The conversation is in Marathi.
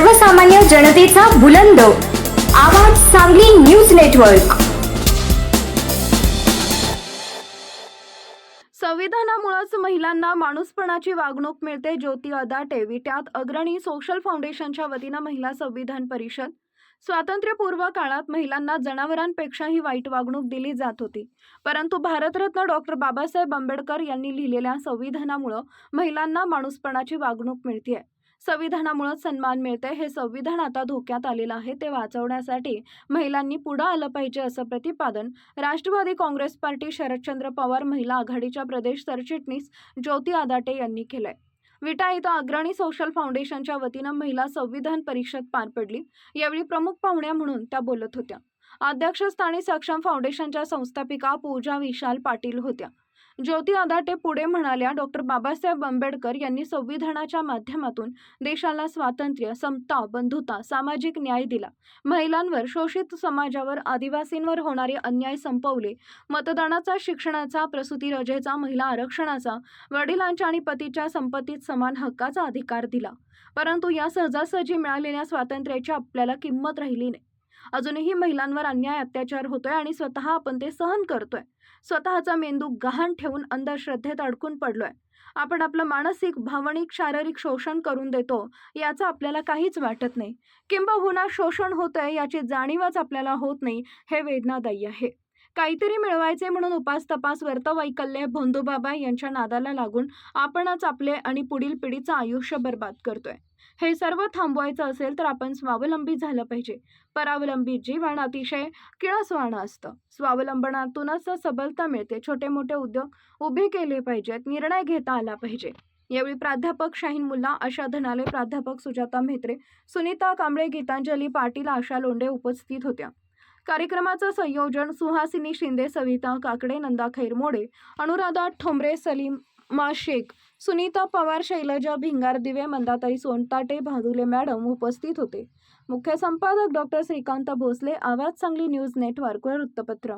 सर्वसामान्य जनतेचा बुलंद. आवाज सांगली न्यूज नेटवर्क. संविधानामुळेच महिलांना माणूसपणाची वागणूक मिळते ज्योती अदाटे. विट्यात अग्रणी सोशल फाउंडेशनच्या वतीनं महिला संविधान परिषद. स्वातंत्र्यपूर्व काळात महिलांना जनावरांपेक्षाही वाईट वागणूक दिली जात होती. परंतु भारतरत्न डॉक्टर बाबासाहेब आंबेडकर यांनी लिहिलेल्या संविधानामुळं महिलांना माणूसपणाची वागणूक मिळते संविधानामुळे सन्मान मिळते. हे संविधान आता धोक्यात आलेलं आहे. ते वाचवण्यासाठी महिलांनी पुढं आलं पाहिजे असं प्रतिपादन राष्ट्रवादी काँग्रेस पार्टी शरदचंद्र पवार महिला आघाडीच्या प्रदेश सरचिटणीस ज्योती आदाटे यांनी केलंय. विटा इथं अग्रणी सोशल फाउंडेशनच्या वतीनं महिला संविधान परिषद पार पडली. यावेळी प्रमुख पाहुण्या म्हणून त्या बोलत होत्या. अध्यक्षस्थानी सक्षम फाउंडेशनच्या संस्थापिका पूजा विशाल पाटील होत्या. ज्योती आदाटे पुढे म्हणाल्या डॉक्टर बाबासाहेब आंबेडकर यांनी संविधानाच्या माध्यमातून देशाला स्वातंत्र्य समता बंधुता सामाजिक न्याय दिला. महिलांवर शोषित समाजावर आदिवासींवर होणारे अन्याय संपवले. मतदानाचा शिक्षणाचा प्रसूती रजेचा महिला आरक्षणाचा वडिलांच्या आणि पतीच्या संपत्तीत समान हक्काचा अधिकार दिला. परंतु या सहजासहजी मिळालेल्या स्वातंत्र्याची आपल्याला किंमत राहिली नाही. अजूनही महिलांवर अन्याय अत्याचार होतोय आणि स्वतः आपण ते सहन करतोय. स्वतःचा मेंदू गहाण ठेवून अंधश्रद्धेत अडकून पडलोय. आपण आपलं मानसिक भावनिक शारीरिक शोषण करून देतो याचं आपल्याला काहीच वाटत नाही. किंबहुना शोषण होतंय याची जाणीवच आपल्याला होत नाही हे वेदनादायी आहे. काहीतरी मिळवायचे म्हणून उपास तपास वर्तवैकल्य भोंदूबाबा यांच्या नादाला लागून आपणच आपले आणि पुढील पिढीचं आयुष्य बर्बाद करतोय. हे सर्व थांबवायचं असेल तर आपण स्वावलंबी झालं पाहिजे. परावलंबी जीवन अतिशय किळसवाणं असतं. स्वावलंबनातूनच सबलता मिळते. छोटे मोठे उद्योग उभे केले पाहिजेत निर्णय घेता आला पाहिजे. यावेळी प्राध्यापक शाहीन मुल्ला आशा धनाले प्राध्यापक सुजाता म्हेत्रे सुनीता कांबळे गीतांजली पाटील आशा लोंडे उपस्थित होत्या. कार्यक्रमाचं संयोजन सुहासिनी शिंदे सविता काकडे नंदा खैरमोडे अनुराधा ठोंबरे सलीम मा शेख सुनीता पवार शैलजा भिंगार दिवे मंदाताई सोनताटे भादुले मॅडम उपस्थित होते. मुख्य संपादक डॉक्टर श्रीकांत भोसले आवाज सांगली न्यूज नेटवर्क वृत्तपत्र.